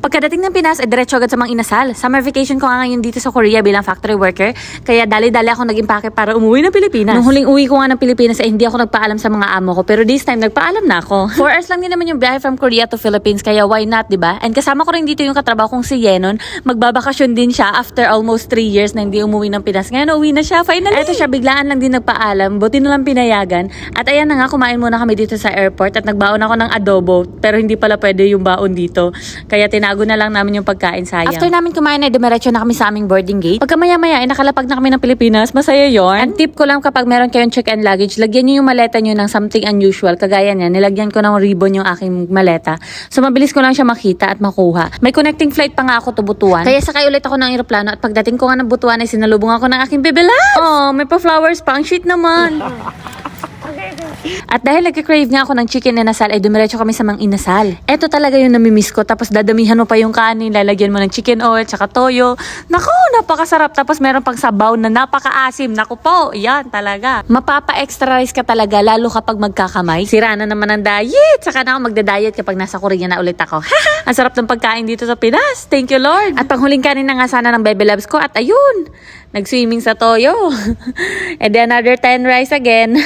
Pagkadating ng Pinas, eh, diretso agad sa mga inasal. Summer vacation ko nga ngayon dito sa Korea bilang factory worker. Kaya dali-dali ako nag-impake para umuwi ng Pilipinas. Nung huling uwi ko nga ng Pilipinas, eh, hindi ako nagpaalam sa mga amo ko. Pero this time, nagpaalam na ako. Four hours lang din naman yung biyahe from Korea to Philippines. Kaya why not, di ba? And kasama ko rin dito yung katrabaho kong si Yenon. Magbabakasyon din siya after almost three years na hindi umuwi ng Pinas. Ngayon, uwi na siya. Finally! Eto siya, biglaan lang din nagpaalam. Buti na lang pinayagan. At ayan na nga, kumain muna kami dito sa airport at nagbaon ako ng adobo. Pero hindi pala pwede yung baon dito. Kaya tinago na lang namin yung pagkain sayang. After namin kumain ay dumiretso na kami sa aming boarding gate. Pagka maya-maya ay nakalapag na kami ng Pilipinas. Masaya yon. And tip ko lang kapag meron kayong check-in luggage, lagyan nyo yung maleta nyo ng something unusual. Kagaya niya, nilagyan ko ng ribbon yung aking maleta. So mabilis ko lang siya makita at makuha. May connecting flight pa nga ako to Butuan. Kaya sakay ulit ako ng eroplano at pagdating ko nga ng Butuan ay sinalubong ako ng aking bibilas. Oh, may pa flowers pa. Ang sweet naman. At dahil nagka-crave nga ako ng chicken inasal, ay dumiretso kami sa mga inasal. Eto talaga yung namimiss ko. Tapos dadamihan mo pa yung kanin, lalagyan mo ng chicken oil, tsaka toyo. Naku, napakasarap. Tapos meron pang sabaw na napakaasim. Naku po, yan talaga. Mapapa-extra rice ka talaga, lalo kapag magkakamay. Sira na naman ang diet. Saka na ako magda-diet kapag nasa Korea na ulit ako. ang sarap ng pagkain dito sa Pinas. Thank you, Lord. At panghuling kanin na nga sana ng Bebe Loves ko. At ayun, nag-swimming sa toyo. And then another 10 rice again.